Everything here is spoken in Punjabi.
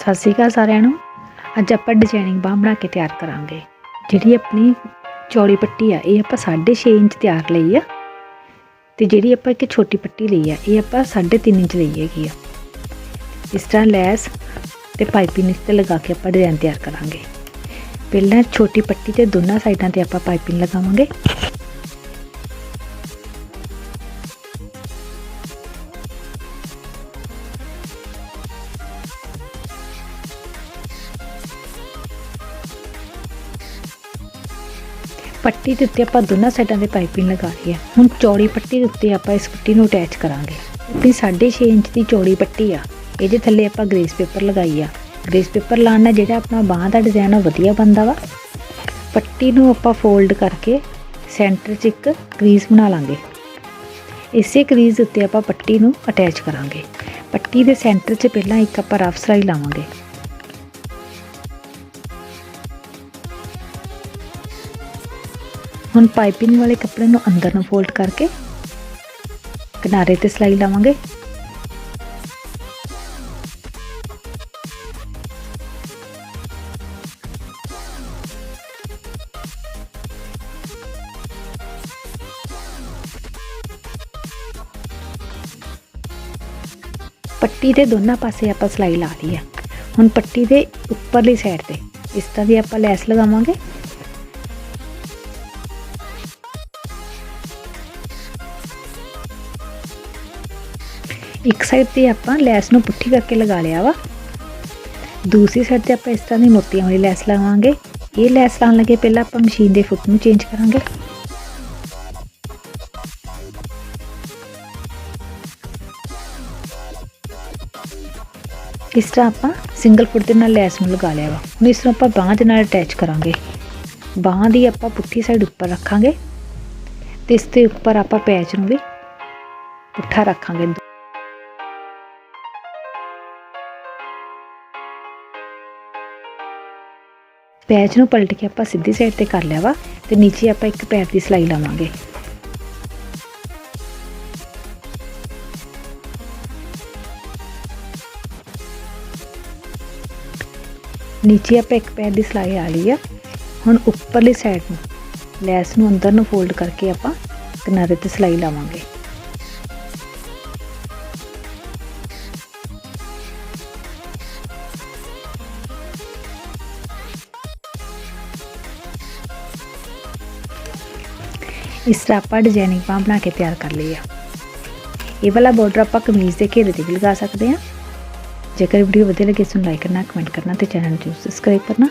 ਸਤਿ ਸ਼੍ਰੀ ਅਕਾਲ ਸਾਰਿਆਂ ਨੂੰ। ਅੱਜ ਆਪਾਂ ਡਿਜ਼ਾਈਨਿੰਗ ਬਾਂਹ ਬਣਾ ਕੇ ਤਿਆਰ ਕਰਾਂਗੇ। ਜਿਹੜੀ ਆਪਣੀ ਚੌੜੀ ਪੱਟੀ ਆ, ਇਹ ਆਪਾਂ 6.5 ਇੰਚ ਤਿਆਰ ਲਈ ਆ। ਤੇ ਜਿਹੜੀ ਆਪਾਂ ਇੱਕ ਛੋਟੀ ਪੱਟੀ ਲਈ ਆ, ਇਹ ਆਪਾਂ 3.5 ਇੰਚ ਲਈ ਹੈਗੀ ਆ। ਇਸ ਤਰ੍ਹਾਂ ਲੈਸ ਤੇ ਪਾਈਪਿੰਗ ਇਸ ਤੇ ਲਗਾ ਕੇ ਆਪਾਂ ਡਿਜ਼ਾਈਨ ਤਿਆਰ ਕਰਾਂਗੇ। ਪਹਿਲਾਂ ਛੋਟੀ ਪੱਟੀ ਤੇ ਦੋਨਾਂ ਸਾਈਡਾਂ ਤੇ ਆਪਾਂ ਪਾਈਪਿੰਗ ਲਗਾਵਾਂਗੇ। ਪੱਟੀ ਦੇ ਉੱਤੇ ਆਪਾਂ ਦੋਨਾਂ ਸਾਈਡਾਂ ਤੇ ਪਾਈਪਿੰਗ ਲਗਾ ਲਈ ਹੈ ਹੁਣ ਚੌੜੀ ਪੱਟੀ ਦੇ ਉੱਤੇ ਆਪਾਂ ਇਸ ਪੱਟੀ ਨੂੰ ਅਟੈਚ ਕਰਾਂਗੇ। ਵੀ 6.5 ਇੰਚ ਦੀ ਚੌੜੀ ਪੱਟੀ ਆ। ਇਹਦੇ ਥੱਲੇ ਆਪਾਂ ਗ੍ਰੇਸ ਪੇਪਰ ਲਗਾਈ ਆ। ਗ੍ਰੇਸ ਪੇਪਰ ਲਾਉਣ ਨਾਲ ਜਿਹੜਾ ਆਪਣਾ ਬਾਹਾਂ ਦਾ ਡਿਜ਼ਾਈਨ ਆ ਵਧੀਆ ਬਣਦਾ ਵਾ। ਪੱਟੀ ਨੂੰ ਆਪਾਂ ਫੋਲਡ ਕਰਕੇ ਸੈਂਟਰ 'ਚ ਇੱਕ ਕਰੀਜ਼ ਬਣਾ ਲਾਂਗੇ। ਇਸੇ ਕਰੀਜ਼ ਉੱਤੇ ਆਪਾਂ ਪੱਟੀ ਨੂੰ ਅਟੈਚ ਕਰਾਂਗੇ। ਪੱਟੀ ਦੇ ਸੈਂਟਰ 'ਚ ਪਹਿਲਾਂ ਇੱਕ ਆਪਾਂ ਰਫ ਸਲਾਈ ਲਾਵਾਂਗੇ। ਹੁਣ ਪਾਈਪਿੰਗ ਵਾਲੇ ਕੱਪੜੇ ਨੂੰ ਅੰਦਰ ਨੂੰ ਫੋਲਡ ਕਰਕੇ ਕਿਨਾਰੇ ਤੇ ਸਲਾਈ ਲਾਵਾਂਗੇ। ਪੱਟੀ ਦੇ ਦੋਨਾਂ ਪਾਸੇ ਆਪਾਂ ਸਲਾਈ ਲਾ ਲਈ ਆ ਹੁਣ ਪੱਟੀ ਦੇ ਉੱਪਰਲੀ ਸਾਈਡ ਤੇ ਇਸ ਤਰ੍ਹਾਂ ਦੀ ਆਪਾਂ ਲੈਸ ਲਗਾਵਾਂਗੇ। ਇੱਕ ਸਾਈਡ ਤੇ ਆਪਾਂ ਲੈਸ ਨੂੰ ਪੁੱਠੀ ਕਰਕੇ ਲਗਾ ਲਿਆ ਵਾ। ਦੂਸਰੀ ਸਾਈਡ ਤੇ ਆਪਾਂ ਇਸ ਤਰ੍ਹਾਂ ਦੀ ਮੋਤੀਆਂ ਵਾਲੀ ਲੈਸ ਲਗਾਵਾਂਗੇ ਇਹ ਲੈਸ ਲਾਉਣ ਲੱਗੇ ਪਹਿਲਾਂ ਆਪਾਂ ਮਸ਼ੀਨ ਦੇ ਫੁੱਟ ਨੂੰ ਚੇਂਜ ਕਰਾਂਗੇ। ਇਸ ਤਰ੍ਹਾਂ ਆਪਾਂ ਸਿੰਗਲ ਫੁੱਟ ਦੇ ਨਾਲ ਲੈਸ ਨੂੰ ਲਗਾ ਲਿਆ ਵਾ। ਹੁਣ ਇਸ ਨੂੰ ਆਪਾਂ ਬਾਹਾਂ ਦੇ ਨਾਲ ਅਟੈਚ ਕਰਾਂਗੇ। ਬਾਹਾਂ ਦੀ ਆਪਾਂ ਪੁੱਠੀ ਸਾਈਡ ਉੱਪਰ ਰੱਖਾਂਗੇ। ਤੇ ਇਸ ਦੇ ਉੱਪਰ ਆਪਾਂ ਪੈਚ ਨੂੰ ਵੀ ਪੁੱਠਾ ਰੱਖਾਂਗੇ। ਪੈਚ ਨੂੰ ਪਲਟ ਕੇ ਆਪਾਂ ਸਿੱਧੀ ਸਾਈਡ ਤੇ ਕਰ ਲਿਆ ਵਾ ਤੇ ਨੀਚੇ ਆਪਾਂ ਇੱਕ ਪੈਰ ਦੀ ਸਲਾਈ ਲਾਵਾਂਗੇ। ਨੀਚੇ ਆਪਾਂ ਇੱਕ ਪੈਰ ਦੀ ਸਲਾਈ ਆ ਲਈ ਆ। ਹੁਣ ਉੱਪਰਲੀ ਸਾਈਡ ਨੂੰ ਲੈਸ ਨੂੰ ਅੰਦਰ ਨੂੰ ਫੋਲਡ ਕਰਕੇ ਆਪਾਂ ਕਿਨਾਰੇ ਤੇ ਸਲਾਈ ਲਾਵਾਂਗੇ। ਇਸ ਤਰ੍ਹਾਂ ਆਪਾਂ ਡਿਜ਼ਾਈਨਿੰਗ ਬਾਂਹ ਬਣਾ ਕੇ ਤਿਆਰ ਕਰ ਲਈ ਆ। ਇਹ ਵਾਲਾ ਬਾਰਡਰ ਆਪਾਂ ਕਮੀਜ਼ ਦੇ ਘੇਰੇ ਤੇ ਵੀ ਲਗਾ ਸਕਦੇ ਆ। ਜੇਕਰ ਵੀਡੀਓ ਵਧੀਆ ਲੱਗੇ ਨੂੰ ਲਾਈਕ ਕਰਨਾ ਕਮੈਂਟ ਕਰਨਾ ਤੇ ਚੈਨਲ ਨੂੰ ਸਬਸਕ੍ਰਾਈਬ ਕਰਨਾ।